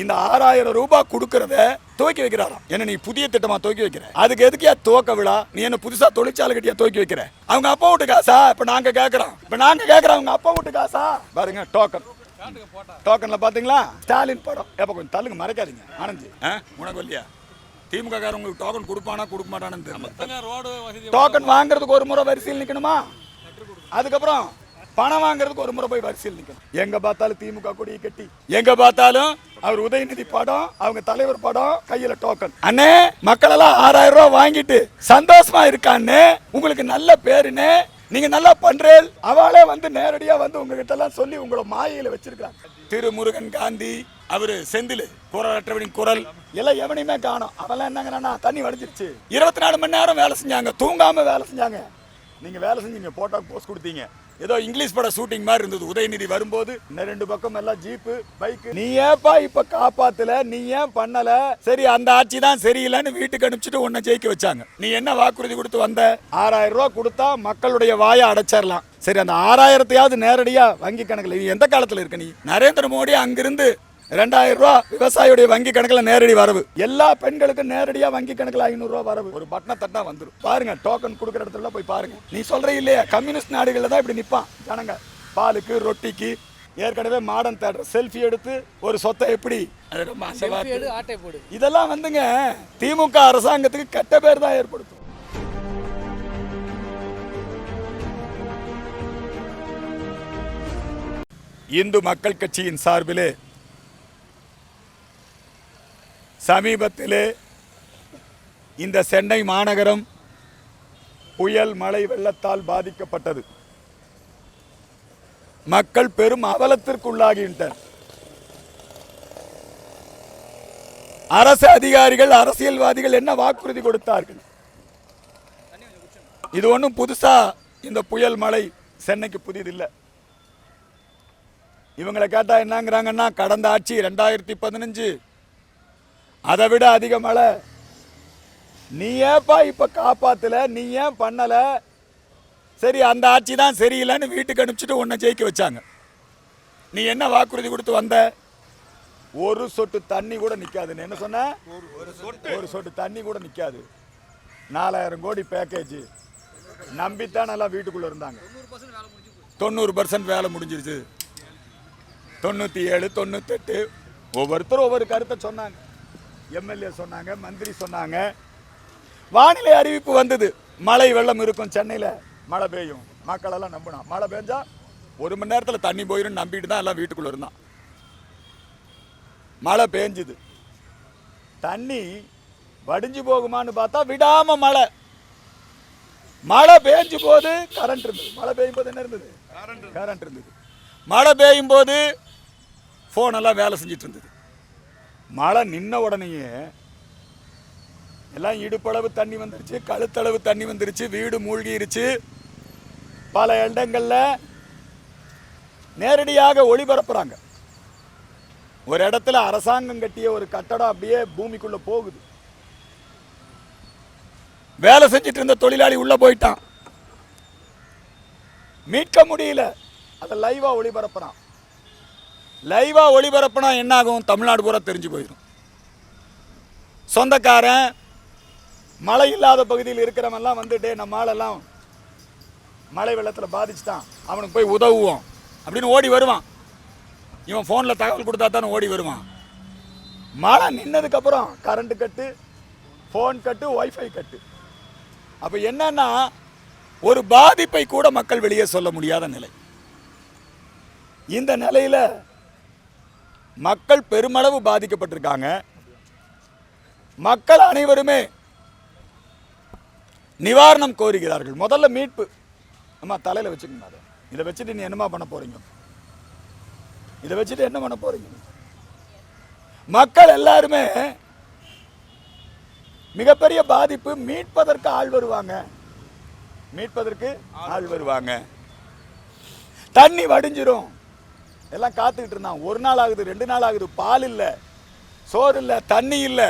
இந்த ஆறாயிரம் ரூபாய் கொடுக்கறத துவக்கி வைக்கிறாராம். என்ன நீ புதிய திட்டமா துவக்கி வைக்கிற? அதுக்கு எதுக்கியா துவக்க விழா? நீ என்ன புதுசா தொழிற்சாலை கட்டியா துவக்கி வைக்கிற? அவங்க அப்பா வீட்டு காசா? இப்ப நாங்க கேக்குறோம். இப்ப நாங்க கேக்குறோம் அவங்க அப்பா வீட்டு காசா? பாருங்க டோக்கன் டோக்கன்ல பாத்தீங்களா? ஸ்டாலின் படம். எப்ப கொஞ்சம் தள்ளுங்க மறைக்காதீங்க. ஆனந்தி? உனக்கு இல்லையா? திமுக காரன் உங்களுக்கு டோக்கன் கொடுப்பானா கொடுக்க மாட்டானு டோக்கன் வாங்குறதுக்கு ஒரு முறை வரிசையில் நிக்கணுமா? அதுக்கப்புறம் பணம் வாங்குறதுக்கு ஒரு முறை போய் வரிசையில் நிக்கணும். எங்க பார்த்தாலும் திமுக கொடியை கட்டி. எங்க பார்த்தாலும் அவர் உதயநிதி படம் அவங்க தலைவர் படம் கையில டோக்கன் அண்ணே மக்கள் எல்லாம் ஆறாயிரம் ரூபாய் வாங்கிட்டு சந்தோஷமா இருக்கான்னு உங்களுக்கு நல்ல பேருன்னு நீங்க நல்லா பண்றேன் அவளே வந்து நேரடியா வந்து உங்ககிட்ட எல்லாம் சொல்லி உங்களை மாயையில வச்சிருக்காங்க திரு முருகன் காந்தி அவரு செந்தில் குரலற்றவனின் குரல். எல்லாம் எவனையுமே காணும். அவெல்லாம் என்னங்கன்னா தண்ணி வடிஞ்சிருச்சு. இருபத்தி நாலு மணி நேரம் வேலை செஞ்சாங்க. தூங்காம வேலை செஞ்சாங்க. நீங்க வேலை செஞ்சீங்க போட்டோ போஸ்ட் கொடுத்தீங்க. ஏதோ இங்கிலீஷ் பட ஷூட்டிங் மாதிரி இருந்தது. உதயநிதி வரும்போது ரெண்டு பக்கம் எல்லாம் ஜீப்பு பைக் நீ ஏப்பா இப்ப காப்பாத்தல? நீ ஏன் பண்ணல? சரி அந்த ஆட்சி தான் சரியில்லைன்னு வீட்டுக்கு அனுப்பிச்சிட்டு உன்னை ஜெயிக்க வச்சாங்க. நீ என்ன வாக்குறுதி கொடுத்து வந்த? ஆறாயிரம் ரூபாய் கொடுத்தா மக்களுடைய வாயை அடைச்சிடலாம் சரி அந்த ஆறாயிரத்தையாவது நேரடியா வங்கி கணக்குல எந்த காலத்துல இருக்க நீ? நரேந்திர மோடி அங்கிருந்து ரெண்டாயிரம் ரூபாய் விவசாயியுடைய வங்கி கணக்குல நேரடி வரவு. எல்லா பெண்களுக்கும் நேரடியா வங்கி கணக்குல ஐநூறு ரூபாய் வரவு. ஒரு பட்டனை தட்டா வந்துரும். பாருங்க டோக்கன் கொடுக்குற இடத்துல போய் பாருங்க. நீ சொல்ற இல்லையா கம்யூனிஸ்ட் நாடுகள்ல தான் இப்படி நிப்பான். ஜனங்க பாலுக்கு ரொட்டிக்கு ஏற்கனவே மாடர்ன் தேட்டர் செல்ஃபி எடுத்து ஒரு சொத்தை எப்படி? இதெல்லாம் வந்துங்க திமுக அரசாங்கத்துக்கு கெட்ட பேர் தான் ஏற்படுத்தும். இந்து மக்கள் கட்சியின் சார்பிலே சமீபத்திலே இந்த சென்னை மாநகரம் புயல் மழை வெள்ளத்தால் பாதிக்கப்பட்டது. மக்கள் பெரும் அவலத்திற்குள்ளாகின்றனர் அரசு அதிகாரிகள் அரசியல்வாதிகள் என்ன வாக்குறுதி கொடுத்தார்கள்? இது ஒன்றும் புதுசா இந்த புயல் மழை சென்னைக்கு புதிதில்லை. இவங்களை கேட்டால் என்னங்கிறாங்கன்னா கடந்த ஆட்சி ரெண்டாயிரத்தி பதினஞ்சு அதை விட அதிக மழை. நீ ஏப்பா இப்ப காப்பாத்தல? நீ ஏன் பண்ணல? சரி அந்த ஆட்சி தான் சரியில்லைன்னு வீட்டுக்கு அனுப்பிச்சிட்டு உன்னை ஜெயிக்க வச்சாங்க. நீ என்ன வாக்குறுதி கொடுத்து வந்த? ஒரு சொட்டு தண்ணி கூட நிற்காதுன்னு என்ன சொன்ன? ஒரு சொட்டு தண்ணி கூட நிற்காது நாலாயிரம் கோடி பேக்கேஜ் நம்பித்தான் நல்லா வீட்டுக்குள்ள இருந்தாங்க. தொண்ணூறு பர்சன்ட் வேலை முடிஞ்சிருச்சு. தொண்ணூற்றி ஏழு தொண்ணூத்தெட்டு ஒவ்வொருத்தரும் ஒவ்வொரு கருத்தை சொன்னாங்க. எம்எல்ஏ சொன்னாங்க மந்திரி சொன்னாங்க. வானிலை அறிவிப்பு வந்தது. மழை வெள்ளம் இருக்கும் சென்னையில். மழை பெய்யும். மக்கள் எல்லாம் நம்பினான் மழை பெஞ்சா ஒரு மணி நேரத்தில் தண்ணி போயிடும் நம்பிட்டு தான் எல்லாம் வீட்டுக்குள்ள இருந்தான். மழை பெஞ்சுது. தண்ணி வடிஞ்சு போகுமான்னு பார்த்தா விடாம மழை. மழை பெஞ்சு போது கரண்ட் இருந்தது. மழை பெய்யும் போது என்ன இருந்தது? கரண்ட் இருந்தது. மழை பெய்யும் போது ஃபோன் எல்லாம் வேலை செஞ்சுட்டு இருந்தது. மழை நின்ன உடனேயே எல்லாம் இடுப்பளவு தண்ணி வந்துருச்சு கழுத்தளவு தண்ணி வந்துருச்சு வீடு மூழ்கிருச்சு. பல இடங்களில் நேரடியாக ஒளிபரப்புறாங்க. ஒரு இடத்துல அரசாங்கம் கட்டிய ஒரு கட்டடம் அப்படியே பூமிக்குள்ள போகுது. வேலை செஞ்சுட்டு இருந்த தொழிலாளி உள்ள போயிட்டான். மீட்க முடியல. அதை லைவா ஒளிபரப்புறான். லைவாக ஒளிபரப்புனா என்னாகும்? தமிழ்நாடு பூரா தெரிஞ்சு போயிடும் சொந்தக்காரன் மழை இல்லாத பகுதியில் இருக்கிறவன்லாம் வந்து டே நம்ம ஆளெல்லாம் மழை வெள்ளத்தில் பாதிச்சுட்டான். அவனுக்கு போய் உதவுவோம். அப்படின்னு ஓடி வருவான். இவன் ஃபோனில் தகவல் கொடுத்தா தானே ஓடி வருவான். மழை நின்னதுக்கப்புறம் current cut phone cut wifi cut. அப்போ என்னன்னா ஒரு பாதிப்பை கூட மக்கள் வெளியே சொல்ல முடியாத நிலை. இந்த நிலையில் மக்கள் பெருமளவு பாதிக்கப்பட்டிருக்காங்க. மக்கள் அனைவருமே நிவாரணம் கோருகிறார்கள். முதல்ல மீட்பு. அம்மா தலையில் வச்சுக்கணும் அதை. இதை வச்சுட்டு நீ என்னமா பண்ண போறீங்க? இதை வச்சுட்டு என்ன பண்ண போறீங்க? மக்கள் எல்லாருமே மிகப்பெரிய பாதிப்பு மீட்பதற்கு ஆள் வருவாங்க. மீட்பதற்கு ஆள் வருவாங்க. தண்ணி வடிஞ்சிரும். எல்லாம் காத்துக்கிட்டு இருந்தான். ஒரு நாள் ஆகுது ரெண்டு நாள் ஆகுது. பால் இல்லை சோறு இல்லை தண்ணி இல்லை.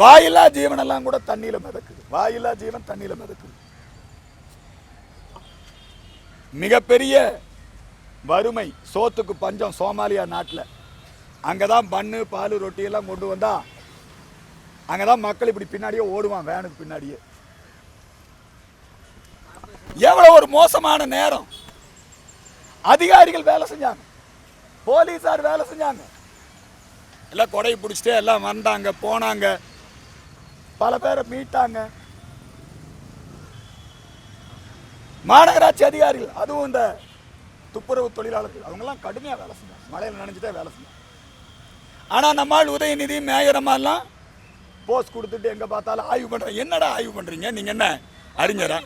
வாயில்லா ஜீவனெல்லாம் கூட தண்ணியில் மிதக்குது. வாயில்லா ஜீவன் தண்ணியில் மிதக்குது. மிகப்பெரிய வறுமை சோத்துக்கு பஞ்சம் சோமாலியா நாட்டில். அங்கே தான் பண்ணு பால் ரொட்டி எல்லாம் கொண்டு வந்தா அங்கே தான் மக்கள் இப்படி பின்னாடியே ஓடுவான் வேனுக்கு பின்னாடியே. எவ்வளோ ஒரு மோசமான நேரம். அதிகாரிகள் வேலை செஞ்சாங்க. போலீஸார் வேலை செஞ்சாங்க. எல்லாம் கொடை பிடிச்சிட்டு எல்லாம் வந்தாங்க போனாங்க. பல பேரை மீட்டாங்க. மாநகராட்சி அதிகாரிகள் அதுவும் இந்த துப்புரவு தொழிலாளர்கள் அவங்கெல்லாம் கடுமையாக வேலை செஞ்சாங்க. மழையில் நினைஞ்சிட்டே வேலை செஞ்சாங்க. ஆனால் நம்மால் உதயநிதி மேயரமாலாம் போஸ்ட் கொடுத்துட்டு எங்கே பார்த்தாலும் ஆய்வு பண்ணுறேன் என்னடா ஆய்வு பண்ணுறீங்க நீங்கள் என்ன அறிஞரா?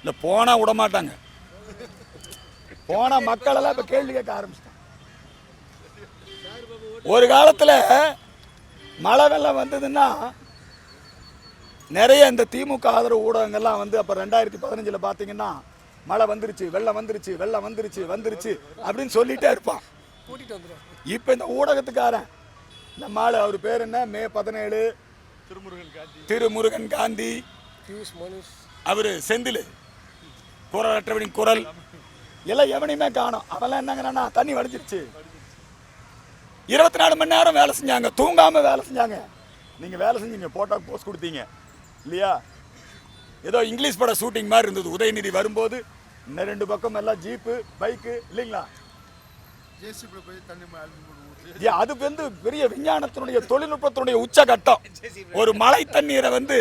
இல்லை போனால் விட மாட்டாங்க போனால் மக்களெல்லாம் இப்போ கேள்வி கேட்க ஆரம்பிச்சிட்டாங்க. ஒரு காலத்தில் மழை வெள்ளம் வந்ததுன்னா நிறைய இந்த திமுக ஆதரவு ஊடகங்கள்லாம் வந்து அப்போ ரெண்டாயிரத்தி பதினஞ்சில் பார்த்தீங்கன்னா மழை வந்துருச்சு வெள்ளம் வந்துருச்சு வெள்ளம் வந்துருச்சு வந்துருச்சு அப்படின்னு சொல்லிட்டே இருப்பான். இப்போ இந்த ஊடகத்துக்காரன் நம்ம ஆளு அவர் பேர் என்ன? மே பதினேழு. திருமுருகன் காந்தி. அவர் செந்தில். குரலற்றவனின் குரல். எல்லாம் எவனையுமே காணும். அவெல்லாம் என்னங்கிறானா தண்ணி வடிஞ்சிருச்சு. இருபத்தி நாலு மணி நேரம் வேலை செஞ்சாங்க. தூங்காம வேலை செஞ்சாங்க. நீங்க வேலை செஞ்சீங்க போட்டோ போஸ்ட் கொடுத்தீங்க. இல்லையா? ஏதோ இங்கிலீஷ் பட ஷூட்டிங் மாதிரி இருந்தது. உதயநிதி வரும்போது இன்னும் ரெண்டு பக்கம் எல்லாம் ஜீப்பு பைக்கு இல்லைங்களா? அது வந்து பெரிய விஞ்ஞானத்தினுடைய தொழில்நுட்பத்தினுடைய உச்சகட்டம். ஒரு மழை தண்ணீரை வந்து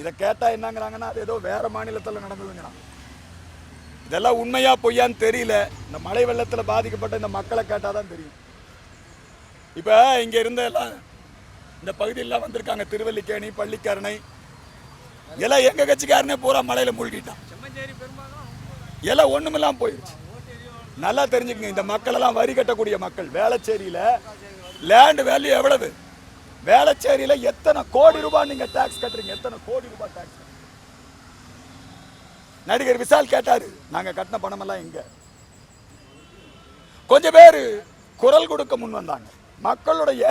இதை கேட்டா என்னங்கிறாங்கன்னா அது ஏதோ வேற மாநிலத்தில் நடந்ததுங்கிறான். இதெல்லாம் உண்மையா பொய்யான்னு தெரியல. இந்த மழை வெள்ளத்தில் பாதிக்கப்பட்ட இந்த மக்களை கேட்டால் தான் தெரியும். இப்போ இங்கே இருந்த எல்லாம் இந்த பகுதியெல்லாம் வந்திருக்காங்க. திருவல்லிக்கேணி பள்ளிக்கரணை. எல்லாம் எங்கள் கட்சிக்காரனே பூரா மலையில் மூழ்கிட்டான். எல்லாம் ஒன்றுமெல்லாம் போயிடுச்சு நல்லா தெரிஞ்சுக்கங்க இந்த மக்களெல்லாம் வரி கட்டக்கூடிய மக்கள். வேளச்சேரியில் லேண்டு வேல்யூ எவ்வளவு? வேளச்சேரியில் எத்தனை கோடி ரூபாய் நீங்கள் டேக்ஸ் கட்டுறீங்க? எத்தனை கோடி ரூபாய் டாக்ஸ் நடிகர் விசால் கேட்டார் நாங்க கட்டின பணமெல்லாம் எங்க? கொஞ்சம் பேர் குரல் கொடுக்க முன் வந்தாங்க. மக்களுடைய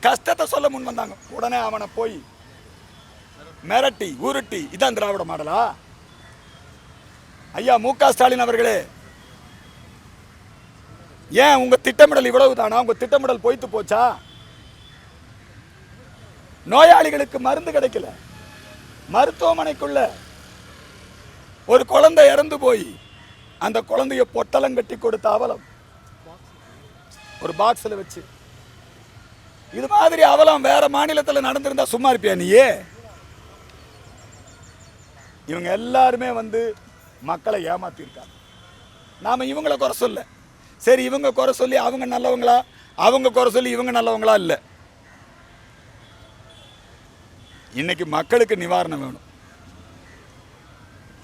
கஷ்டத்தை சொல்ல முன் வந்தாங்க. உடனே அவனை போய் மிரட்டி உருட்டி இதான் திராவிட மாடலா? ஐயா மு. க. ஸ்டாலின் அவர்களே ஏன் உங்க திட்டமிடல் இவ்வளவு தானா உங்க திட்டமிடல் பொய்த்து போச்சா? நோயாளிகளுக்கு மருந்து கிடைக்கல. மருத்துவமனைக்குள்ள ஒரு குழந்தை இறந்து போய் அந்த குழந்தைய பொட்டலம் கட்டி கொடுத்த அவலம். ஒரு பாக்ஸில் வச்சு. இது மாதிரி அவலம் வேற மாநிலத்தில் நடந்திருந்தா சும்மா இருப்பியா நீயே? இவங்க எல்லாருமே வந்து மக்களை ஏமாத்திருக்காங்க. நாம் இவங்களை குறை சொல்ல. சரி இவங்க குறை சொல்லி அவங்க நல்லவங்களா? அவங்க குறை சொல்லி இவங்க நல்லவங்களா? இல்லை. இன்னைக்கு மக்களுக்கு நிவாரணம் வேணும்.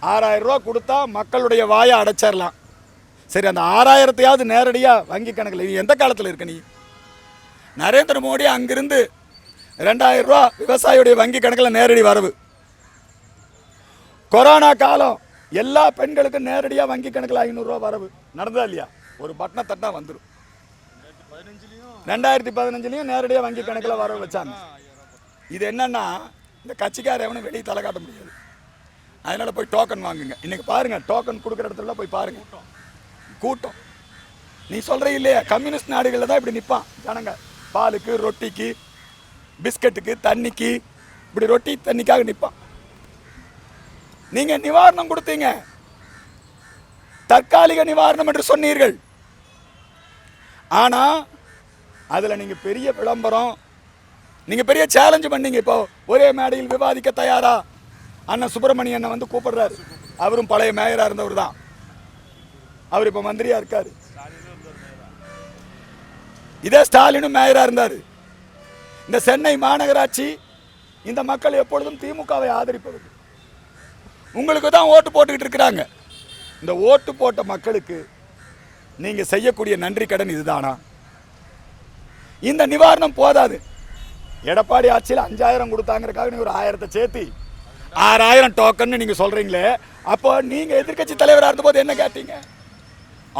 ஆறாயிரம் ரூபா கொடுத்தா மக்களுடைய வாயை அடைச்சிடலாம் சரி அந்த ஆறாயிரத்தையாவது நேரடியாக வங்கி கணக்கில் நீ எந்த காலத்தில் இருக்க நீ? நரேந்திர மோடி அங்கிருந்து ரெண்டாயிரம் ரூபா விவசாயியுடைய வங்கி கணக்கில் நேரடி வரவு. கொரோனா காலம் எல்லா பெண்களுக்கும் நேரடியாக வங்கி கணக்கில் ஐநூறுரூவா வரவு. நடந்ததா இல்லையா? ஒரு பட்டனை தட்டினா வந்துடும் ரெண்டாயிரத்தி பதினஞ்சுலையும் நேரடியாக வங்கி கணக்கில் வரவு வச்சாங்க. இது என்னன்னா இந்த கட்சிக்கார எவனும் வெளியே தலை காட்ட முடியாது. அதனால் போய் டோக்கன் வாங்குங்க. இன்றைக்கி பாருங்கள் டோக்கன் கொடுக்குற இடத்துல போய் பாருங்க. கூட்டம். நீ சொல்கிற இல்லையா கம்யூனிஸ்ட் நாடுகளில் தான் இப்படி நிற்பான் ஜனங்க பாலுக்கு ரொட்டிக்கு பிஸ்கட்டுக்கு தண்ணிக்கு இப்படி ரொட்டி தண்ணிக்காக நிற்பான் நீங்கள் நிவாரணம் கொடுத்தீங்க. தற்காலிக நிவாரணம் என்று சொன்னீர்கள். ஆனால் அதில் நீங்கள் பெரிய விளம்பரம் நீங்கள் பெரிய சேலஞ்சு பண்ணீங்க இப்போ. ஒரே மேடையில் விவாதிக்க தயாரா? அண்ணன் சுப்பிரமணியன் வந்து கூப்பிடுறாரு. அவரும் பழைய மேயராக இருந்தவர் தான். அவர் இப்போ மந்திரியாக இருக்கார். இதே ஸ்டாலினும் மேயராக இருந்தார். இந்த சென்னை மாநகராட்சி இந்த மக்கள் எப்பொழுதும் திமுகவை ஆதரிப்பவர்கள். உங்களுக்கு தான் ஓட்டு போட்டுக்கிட்டு இருக்கிறாங்க. இந்த ஓட்டு போட்ட மக்களுக்கு நீங்கள் செய்யக்கூடிய நன்றி கடன் இதுதானா? இந்த நிவாரணம் போதாது. எடப்பாடி ஆட்சியில் அஞ்சாயிரம் கொடுத்தாங்கிறக்காக நீ ஒரு ஆயிரத்தை சேர்த்து ஆறாயிரம் டோக்கன் நீங்க சொல்றீங்களே அப்போ நீங்க எதிர்க்கட்சி தலைவராக இருந்தபோது என்ன கேட்டீங்க?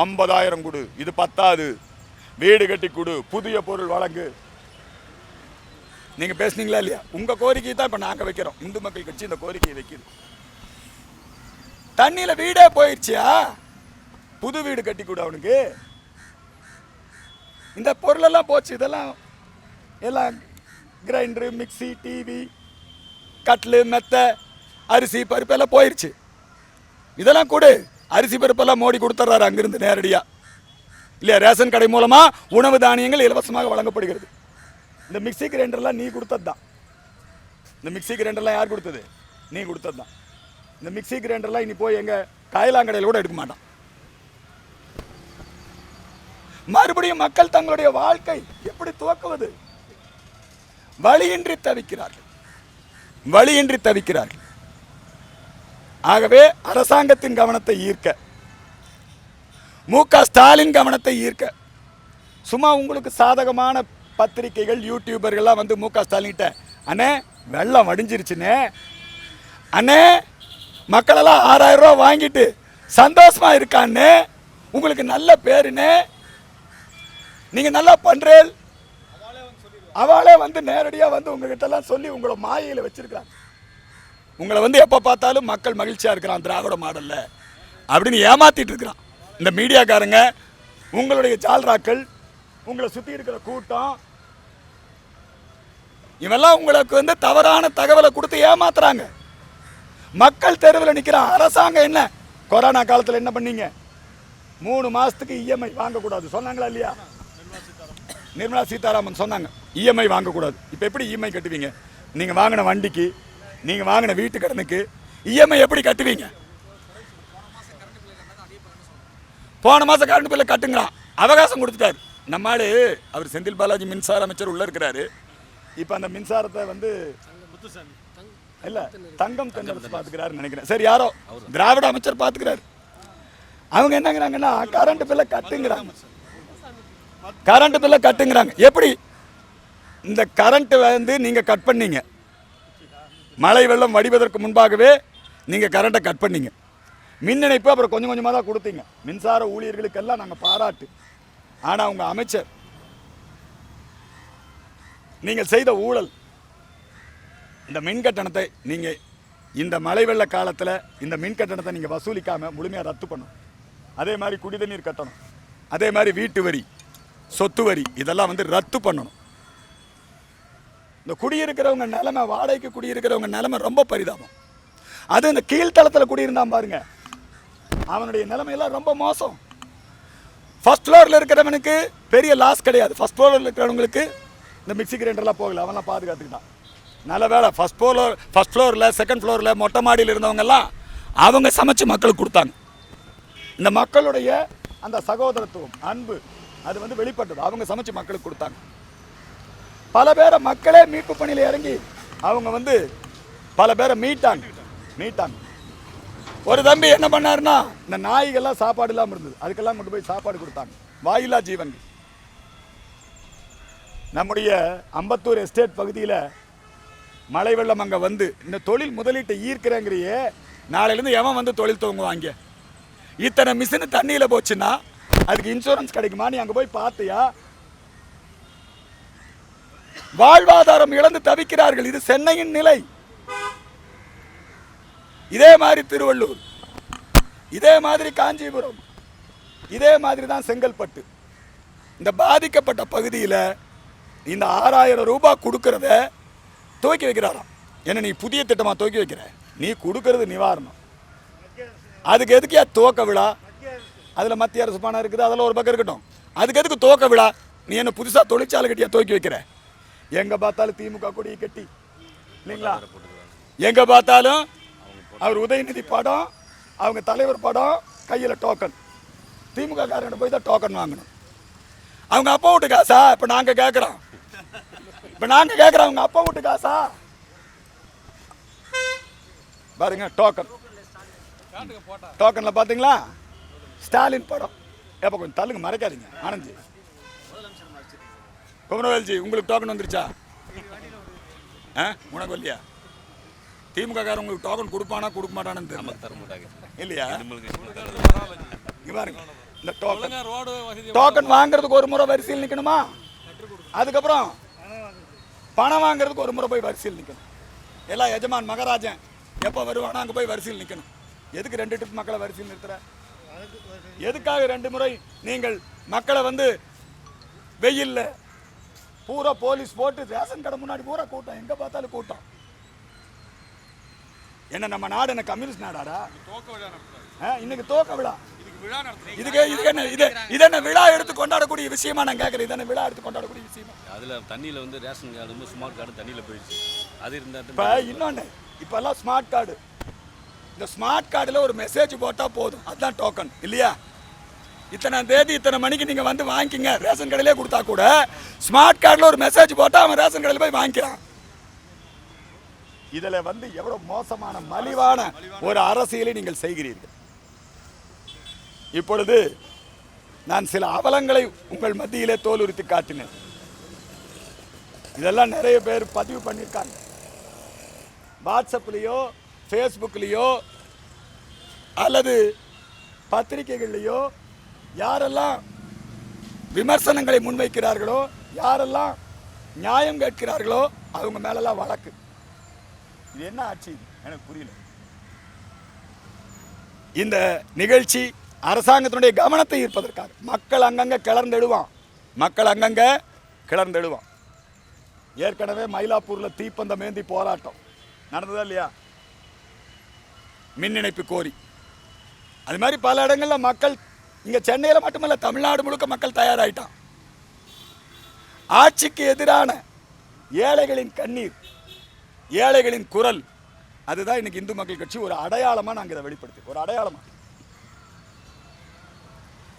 ஐம்பதாயிரம் கொடு இது பத்தாது. வீடு கட்டி கொடு புதிய பொருள் வழங்கு. நீங்க பேசுனீங்களா இல்லையா? உங்க கோரிக்கை தான் இப்ப நாங்க வைக்கிறோம். இந்து மக்கள் கட்சி இந்த கோரிக்கையை வைக்கிது. தண்ணியில வீடே போயிடுச்சியா புது வீடு கட்டி கொடு அவனுக்கு. இந்த பொருளெல்லாம் போச்சு இதெல்லாம் எல்லாம் கிரைண்டரு மிக்சி டிவி கட்லு மெத்தை அரிசி பருப்பு எல்லாம் போயிடுச்சு இதெல்லாம் கொடு. அரிசி பருப்பெல்லாம் மோடி கொடுத்துட்றாரு அங்கிருந்து நேரடியாக இல்லையா? ரேஷன் கடை மூலமாக உணவு தானியங்கள் இலவசமாக வழங்கப்படுகிறது. இந்த மிக்ஸி கிரைண்டர்லாம் நீ கொடுத்தது தான் இந்த மிக்ஸி கிரைண்டர்லாம் யார் கொடுத்தது? நீ கொடுத்தது தான் இந்த மிக்ஸி கிரைண்டர்லாம் இனி போய் எங்கள் காயலாங்கடையில் கூட எடுக்க மாட்டான். மறுபடியும் மக்கள் தங்களுடைய வாழ்க்கை எப்படி துவக்குவது? வழியின்றி தவிக்கிறார்கள். வழியின்றி தவிக்கிறார்கள். ஆகவே அரசாங்கத்தின் கவனத்தை ஈர்க்க மு க ஸ்டாலின் கவனத்தை ஈர்க்க சும்மா உங்களுக்கு சாதகமான பத்திரிகைகள் யூடியூபர்கள்லாம் வந்து மு க ஸ்டாலின்கிட்ட அண்ணே வெள்ளம் வடிஞ்சிருச்சுண்ணே அண்ணே மக்களெல்லாம் ஆறாயிரம் ரூபா வாங்கிட்டு சந்தோஷமா இருக்கான்னு உங்களுக்கு நல்ல பேருண்ணே. நீங்கள் நல்லா பண்ணுறேன் அவளே வந்து நேரடியாக வந்து உங்ககிட்ட எல்லாம் சொல்லி உங்களை மாயையில் வச்சிருக்காங்க உங்களை வந்து எப்போ பார்த்தாலும் மக்கள் மகிழ்ச்சியாக இருக்கிறான் திராவிட மாடல்ல அப்படின்னு ஏமாத்திட்டு இருக்கிறான். இந்த மீடியாக்காரங்க உங்களுடைய ஜால்ராக்கள் உங்களை சுற்றி இருக்கிற கூட்டம் இவெல்லாம் உங்களுக்கு வந்து தவறான தகவலை கொடுத்து ஏமாத்துறாங்க. மக்கள் தெருவில் நிற்கிறான் அரசாங்கம் என்ன? கொரோனா காலத்தில் என்ன பண்ணீங்க? மூணு மாதத்துக்கு இஎம்ஐ வாங்கக்கூடாது. சொன்னாங்களா இல்லையா? நிர்மலா சீதாராமன் சொன்னாங்க இஎம்ஐ வாங்கக்கூடாது. இப்போ எப்படி இஎம்ஐ கட்டுவீங்க? நீங்கள் வாங்கின வண்டிக்கு நீங்கள் வாங்கின வீட்டு கடனுக்கு இஎம்ஐ எப்படி கட்டுவீங்க? போன மாதம் கரண்ட் பில்லை கட்டுங்கிறான் அவகாசம் கொடுத்துட்டாரு. நம்மாடு அவர் செந்தில் பாலாஜி மின்சார அமைச்சர் உள்ளே இருக்கிறாரு. இப்போ அந்த மின்சாரத்தை வந்து இல்லை தங்கம் தென்னரசு பார்த்துக்கிறாரு நினைக்கிறேன். சரி யாரோ திராவிட அமைச்சர் பார்த்துக்கிறாரு அவங்க என்னங்கிறாங்கன்னா கரண்ட் பில்லை கட்டுங்கிறாங்க கரண்ட் பில்லை கட்டுங்கிறாங்க. எப்படி? இந்த கரண்ட் வந்து நீங்க கட் பண்ணீங்க. மழை வெள்ளம் வடிவதற்கு முன்பாகவே நீங்க கரண்ட்டை கட் பண்ணீங்க. மின் இணைப்பு அப்புறம் கொஞ்சம் கொஞ்சமாக தான் கொடுத்தீங்க. மின்சார ஊழியர்களுக்கெல்லாம் நாங்கள் பாராட்டு. ஆனால் உங்கள் அமைச்சர் நீங்கள் செய்த ஊழல் இந்த மின் கட்டணத்தை நீங்கள் இந்த மழை வெள்ள காலத்தில் இந்த மின் கட்டணத்தை நீங்கள் வசூலிக்காமல் முழுமையாக ரத்து பண்ணணும். அதே மாதிரி குடிதண்ணீர் கட்டணம். அதே மாதிரி வீட்டு வரி. சொத்து வரி இதெல்லாம் வந்து ரத்து பண்ணணும். இந்த குடியிருக்கிறவங்க நிலமை வாடகைக்கு குடியிருக்கிறவங்க நிலமை ரொம்ப பரிதாபம். அது இந்த கீழ்த்தளத்தில் குடியிருந்தான் பாருங்க. அவனுடைய நிலைமையெல்லாம் ரொம்ப மோசம். ஃபர்ஸ்ட் ஃப்ளோரில் இருக்கிறவனுக்கு பெரிய லாஸ் கிடையாது. ஃபர்ஸ்ட் ஃப்ளோரில் இருக்கிறவங்களுக்கு இந்த மிக்சி கிரைண்டர்லாம் போகல. அவன்லாம் பாதுகாத்துக்கிட்டான். நல்ல வேலை ஃபர்ஸ்ட் ஃப்ளோர் ஃபஸ்ட் ஃப்ளோரில் செகண்ட் ஃப்ளோரில் மொட்டை மாடியில் இருந்தவங்கெல்லாம் அவங்க சமைச்சு மக்களுக்கு கொடுத்தாங்க. இந்த மக்களுடைய அந்த சகோதரத்துவம் அன்பு அது வந்து வெளிப்பட்டது. அவங்க சமைச்சு மக்களுக்கு கொடுத்தாங்க. பல பேரை மக்களே மீட்பு பணியில் இறங்கி அவங்க வந்து பல பேரை மீட்டாங்க. மீட்டாங்க. ஒரு தம்பி என்ன பண்ணாருன்னா இந்த நாய்கள்லாம் சாப்பாடு இல்லாமல் இருந்தது. அதுக்கெல்லாம் கொண்டு போய் சாப்பாடு கொடுத்தாங்க. வாயிலா ஜீவன் நம்முடைய அம்பத்தூர் எஸ்டேட் பகுதியில் மழை வெள்ளம் அங்கே வந்து இந்த தொழில் முதலீட்டை ஈர்க்கிறேங்கிறியே நாளையிலேருந்து எவன் வந்து தொழில் துவங்குவாங்க? இத்தனை மிஷின் தண்ணியில் போச்சுன்னா அதுக்கு இன்சூரன்ஸ் கிடைக்குமா? நீ அங்கே போய் பார்த்தியா? வாழ்வாதாரம் இழந்து தவிக்கிறார்கள். இது சென்னையின் நிலை. இதே மாதிரி திருவள்ளூர். இதே மாதிரி காஞ்சிபுரம். இதே மாதிரி தான் செங்கல்பட்டு. இந்த பாதிக்கப்பட்ட பகுதியில் இந்த ஆறாயிரம் ரூபாய் கொடுக்கறத துவக்கி வைக்கிறாராம். என்ன நீ புதிய திட்டமாக துவக்கி வைக்கிற? நீ கொடுக்கறது நிவாரணம். அதுக்கு எதுக்கியா துவக்க விழா? அதில் மத்திய அரசு பணம் இருக்குது அதெல்லாம் ஒரு பக்கம் இருக்கட்டும். அதுக்கு எதுக்கு துவக்க விழா? நீ என்ன புதுசாக தொழிற்சாலை கட்டியா துவக்கி வைக்கிற? எங்கே பார்த்தாலும் திமுக கொடியை கட்டி. இல்லைங்களா? எங்கே பார்த்தாலும் அவர் உதயநிதி படம் அவங்க தலைவர் படம் கையில் டோக்கன் திமுக காரங்கிட்ட போய் தான் டோக்கன் வாங்கணும். அவங்க அப்பா வீட்டு காசா? இப்போ நாங்கள் கேட்குறோம் இப்போ நாங்கள் கேட்குறோம் அவங்க அப்பா வீட்டு காசா? பாருங்க டோக்கன் டோக்கனில் பார்த்தீங்களா ஸ்டாலின் படம். எப்போ கொஞ்சம் தள்ளுங்க மறைக்காதீங்க. ஆனந்தி. குமரவேல்ஜி உங்களுக்கு டோக்கன் வந்துருச்சா? ஆ உனக்கு இல்லையா திமுக காரன் உங்களுக்கு டோக்கன் கொடுப்பானா கொடுக்க மாட்டானு தெரியல. தர மாட்டாங்க. இல்லையா? இங்க பாருங்க. இந்த டோக்கன் டோக்கன் வாங்குறதுக்கு ஒரு முறை வரிசையில் நிக்கணுமா? அதுக்கப்புறம் பணம் வாங்குறதுக்கு ஒரு முறை போய் வரிசையில் நிக்கணும். எல்லாம் எஜமான் மகராஜன் எப்போ வருவானோ அங்கே போய் வரிசையில் நிக்கணும். எதுக்கு ரெண்டு ட்ரிப் மக்களை வரிசையில் நிறுத்துற? எதுக்காக ரெண்டு முறை நீங்கள் மக்களை வந்து வெயில்ல பூரா போலீஸ் போட்டு ரேஷன் கடை முன்னாடி பூரா கூட்டம். எங்க பார்த்தாலும் கூட்டம். என்ன நம்ம நாடு என்ன கம்யூனிஸ்ட் நாடாடா? இன்னைக்கு தோக்க விழா. இதுக்கு இதுக்கு என்ன இது இது என்ன விழா எடுத்து கொண்டாடக்கூடிய விஷயமா நான் கேட்கறேன். இது என்ன விழா எடுத்து கொண்டாடக்கூடிய விஷயமா? அதில் தண்ணியில் வந்து ரேஷன் கார்டு வந்து ஸ்மார்ட் கார்டு தண்ணியில் போயிடுச்சு. அது இப்போ இருந்தால் இன்னொன்று இப்போல்லாம் ஸ்மார்ட் கார்டு இந்த ஸ்மார்ட் கார்டில் ஒரு மெசேஜ் போட்டால் போதும். அதுதான் டோக்கன் இல்லையா? இத்தனை தேதி இத்தனை மணிக்கு நீங்கள் வந்து வாங்கிக்கிங்க. ரேஷன் கடையிலே கொடுத்தா கூட ஸ்மார்ட் கார்டில் ஒரு மெசேஜ் போட்டால் அவன் ரேஷன் கடையில் போய் வாங்கிக்கிறான். இதில் வந்து எவ்வளோ மோசமான மலிவான ஒரு அரசியலை நீங்கள் செய்கிறீர்கள். இப்பொழுது நான் சில அவலங்களை உங்கள் மத்தியிலே தோலுரித்து காட்டினேன். இதெல்லாம் நிறைய பேர் பதிவு பண்ணியிருக்காங்க. வாட்ஸ்அப்லேயோ ஃபேஸ்புக்லேயோ அல்லது பத்திரிகைகள்லேயோ யாரெல்லாம் விமர்சனங்களை முன்வைக்கிறார்களோ யாரெல்லாம் நியாயம் கேட்கிறார்களோ அவங்க மேலெல்லாம் வழக்கு. இது என்ன ஆட்சி எனக்கு புரியல. இந்த நிகழ்ச்சி அரசாங்கத்தினுடைய கவனத்தை ஈர்ப்பதற்காக. மக்கள் அங்கங்க கிளர்ந்தெழுவான். மக்கள் அங்கங்க கிளர்ந்தெழுவான். ஏற்கனவே மயிலாப்பூரில் தீப்பந்தம் ஏந்தி போராட்டம். நடந்ததா இல்லையா? மின் இணைப்பு கோரி. அது மாதிரி பல இடங்களில் மக்கள் இங்கே சென்னையில் மட்டுமல்ல தமிழ்நாடு முழுக்க மக்கள் தயாராயிட்டான். ஆட்சிக்கு எதிரான ஏழைகளின் கண்ணீர் ஏழைகளின் குரல் அதுதான் இன்னைக்கு இந்து மக்கள் கட்சி ஒரு அடையாளமாக நாங்கள் இதை வெளிப்படுத்தி ஒரு அடையாளமாக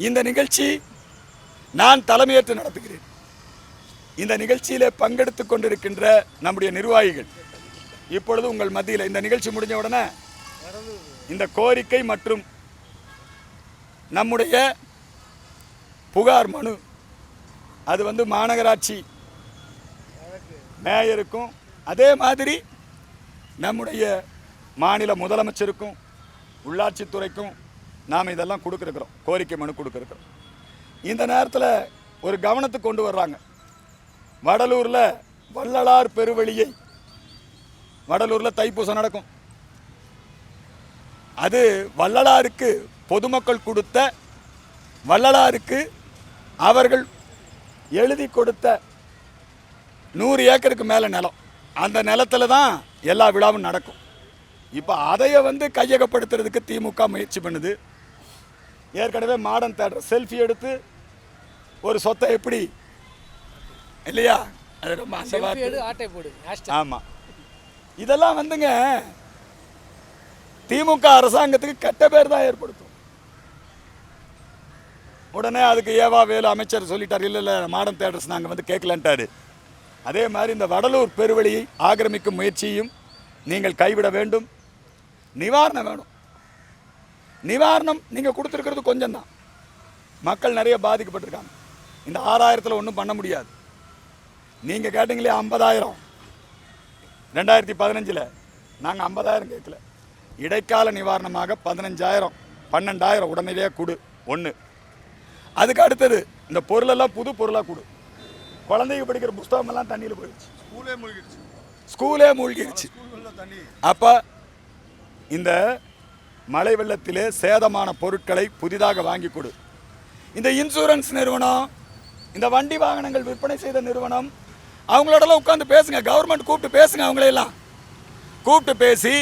இந்த நிகழ்ச்சி நான் தலைமையேற்று நடத்துகிறேன். இந்த நிகழ்ச்சியிலே பங்கெடுத்து கொண்டிருக்கின்ற நம்முடைய நிர்வாகிகள் இப்பொழுது உங்கள் மத்தியில் இந்த நிகழ்ச்சி முடிஞ்ச உடனே இந்த கோரிக்கை மற்றும் நம்முடைய புகார் மனு. அது வந்து மாநகராட்சி மேயருக்கும் அதே மாதிரி நம்முடைய மாநில முதலமைச்சருக்கும் உள்ளாட்சித்துறைக்கும் நாம் இதெல்லாம் கொடுக்குறோம் கோரிக்கை மனு கொடுக்குறோம் இந்த நேரத்தில் ஒரு கவனத்துக்கு கொண்டு வர்றாங்க. வடலூரில் வள்ளலார் பெருவழியை வடலூரில் தைப்பூசம் நடக்கும். அது வள்ளலாருக்கு பொதுமக்கள் கொடுத்த வள்ளலாருக்கு அவர்கள் எழுதி கொடுத்த நூறு ஏக்கருக்கு மேலே நிலம். அந்த நிலத்துல தான் எல்லா விழாவும் நடக்கும். இப்போ அதைய வந்து கையகப்படுத்துறதுக்கு திமுக முயற்சி பண்ணுது. ஏற்கனவே மாடர்ன் தேட்டர் செல்ஃபி எடுத்து ஒரு சொத்தை எப்படி இல்லையா? அது ரொம்ப ஹேஷ்டாக் ஆமாம் இதெல்லாம் வந்துங்க திமுக அரசாங்கத்துக்கு கெட்ட பேர் தான் ஏற்படுத்தும். உடனே அதுக்கு ஏவா வேலு அமைச்சர் சொல்லிட்டார் இல்லை இல்லை மாடர்ன் தேட்டர்ஸ் நாங்கள் வந்து கேட்கலன்ட்டாரு. அதே மாதிரி இந்த வடலூர் பெருவழியை ஆக்கிரமிக்கும் முயற்சியும் நீங்கள் கைவிட வேண்டும். நிவாரணம் வேணும். நிவாரணம் நீங்கள் கொடுத்துருக்கிறது கொஞ்சம் தான். மக்கள் நிறைய பாதிக்கப்பட்டிருக்காங்க. இந்த ஆறாயிரத்தில் ஒன்றும் பண்ண முடியாது. நீங்கள் கேட்டீங்களே ஐம்பதாயிரம். ரெண்டாயிரத்தி பதினஞ்சில் நாங்கள் ஐம்பதாயிரம் கேட்கல. இடைக்கால நிவாரணமாக பதினஞ்சாயிரம் பன்னெண்டாயிரம் உடனடியாக கொடு. ஒன்று அதுக்கு அடுத்தது இந்த பொருளெல்லாம் புது பொருளாக கொடு. குழந்தைங்க படிக்கிற புஸ்தகமெல்லாம் தண்ணியில் போயிடுச்சு. ஸ்கூலே மூழ்கிடுச்சு. ஸ்கூலே மூழ்கிடுச்சு. அப்போ இந்த மழை வெள்ளத்திலே சேதமான பொருட்களை புதிதாக வாங்கி கொடு. இந்த இன்சூரன்ஸ் நிறுவனம் இந்த வண்டி வாகனங்கள் விற்பனை செய்த நிறுவனம் அவங்களோடலாம் உட்காந்து பேசுங்க. கவர்மெண்ட் கூப்பிட்டு பேசுங்க அவங்களையெல்லாம் கூப்பிட்டு பேசி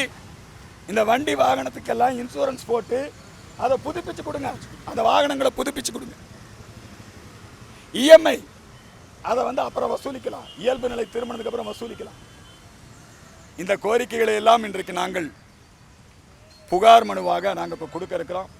இந்த வண்டி வாகனத்துக்கெல்லாம் இன்சூரன்ஸ் போட்டு அதை புதுப்பிச்சு கொடுங்க. அந்த வாகனங்களை புதுப்பிச்சு கொடுங்க. இஎம்ஐ அதை வந்து அப்புறம் வசூலிக்கலாம். இயல்பு நிலை திருமணத்துக்கு அப்புறம் வசூலிக்கலாம். இந்த கோரிக்கைகளை எல்லாம் இன்றைக்கு நாங்கள் புகார் மனுவாக நாங்கள் இப்போ கொடுக்க இருக்கிறோம்.